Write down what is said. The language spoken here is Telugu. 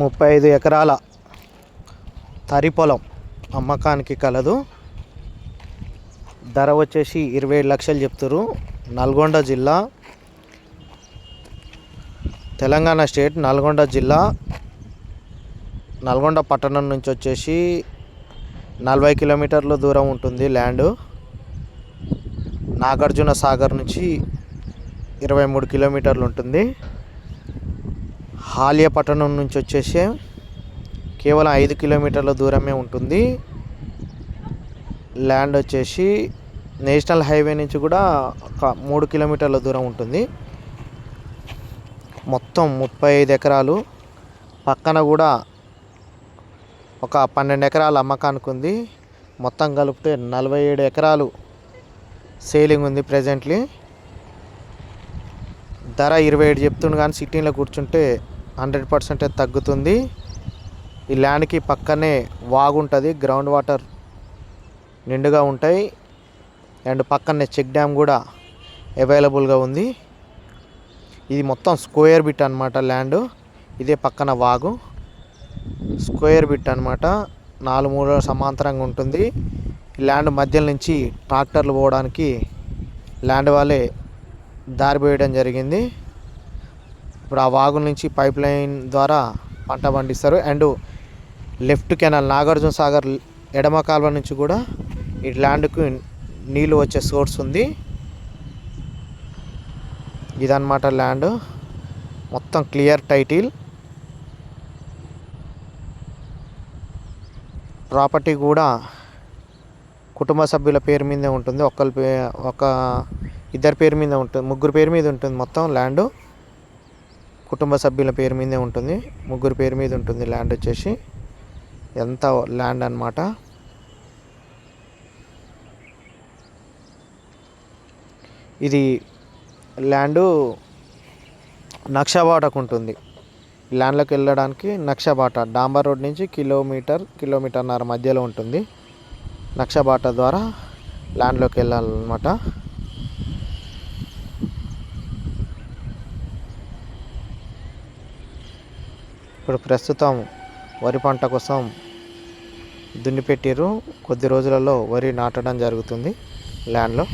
ముప్పై ఐదు ఎకరాల తరి పొలం అమ్మకానికి కలదు. ధర వచ్చేసి ఇరవై ఏడు లక్షలు చెప్తారు నల్గొండ జిల్లా తెలంగాణ స్టేట్ నల్గొండ జిల్లా నల్గొండ పట్టణం నుంచి వచ్చేసి నలభై కిలోమీటర్ల దూరం ఉంటుంది ల్యాండ్. నాగార్జున సాగర్ నుంచి ఇరవై మూడు కిలోమీటర్లు ఉంటుంది. హాలియా పట్టణం నుంచి వచ్చేసి కేవలం ఐదు కిలోమీటర్ల దూరమే ఉంటుంది. ల్యాండ్ వచ్చేసి నేషనల్ హైవే నుంచి కూడా ఒక మూడు కిలోమీటర్ల దూరం ఉంటుంది. మొత్తం ముప్పై ఐదు ఎకరాలు. పక్కన కూడా ఒక పన్నెండు ఎకరాలు అమ్మకానికి ఉంది. మొత్తం కలిపితే నలభై ఏడు ఎకరాలు సేలింగ్ ఉంది ప్రజెంట్లీ ధర ఇరవై ఏడు చెప్తుండు కానీ సిటీలో కూర్చుంటే హండ్రెడ్ పర్సెంట్ తగ్గుతుంది. ఈ ల్యాండ్కి పక్కనే వాగు ఉంటుంది గ్రౌండ్ వాటర్ నిండుగా ఉంటాయి. అండ్ పక్కనే చెక్ డ్యామ్ కూడా అవైలబుల్గా ఉంది. ఇది మొత్తం స్క్వేర్ బిట్ అనమాట ల్యాండ్. ఇదే పక్కన వాగు. స్క్వేర్ బిట్ అనమాట నాలుగు మూడు సమాంతరంగా ఉంటుంది. ఈ ల్యాండ్ మధ్య నుంచి ట్రాక్టర్లు పోవడానికి ల్యాండ్ వాళ్ళే దారి పోయడం జరిగింది. ఇప్పుడు ఆ వాగు నుంచి పైప్ లైన్ ద్వారా పంట పండిస్తారు. And left canal Nagarjuna Sagar ఎడమ కాలువ నుంచి కూడా ఈ ల్యాండ్కు నీళ్ళు వచ్చే సోర్స్ ఉంది. ఇదన్నమాట ల్యాండ్. మొత్తం క్లియర్ టైటిల్. ప్రాపర్టీ కూడా కుటుంబ సభ్యుల పేరు మీదే ఉంటుంది. ఒక్కరి పే ఒక ఇద్దరి పేరు మీద ఉంటుంది. ముగ్గురు పేరు మీద ఉంటుంది మొత్తం ల్యాండ్. కుటుంబ సభ్యుల పేరు మీదే ఉంటుంది. ముగ్గురు పేరు మీద ఉంటుంది ల్యాండ్ వచ్చేసి. ఎంత ల్యాండ్ అనమాట ఇది ల్యాండు నక్షబాటకు ఉంటుంది. ల్యాండ్లోకి వెళ్ళడానికి నక్షబాట డాంబర్ రోడ్ నుంచి కిలోమీటర్ కిలోమీటర్న్నర మధ్యలో ఉంటుంది. నక్షబాట ద్వారా ల్యాండ్లోకి వెళ్ళాలన్నమాట. ఇప్పుడు ప్రస్తుతం వరి పంట కోసం దున్నిపెట్టిర్రు కొద్ది రోజులలో వరి నాటడం జరుగుతుంది ల్యాండ్లో.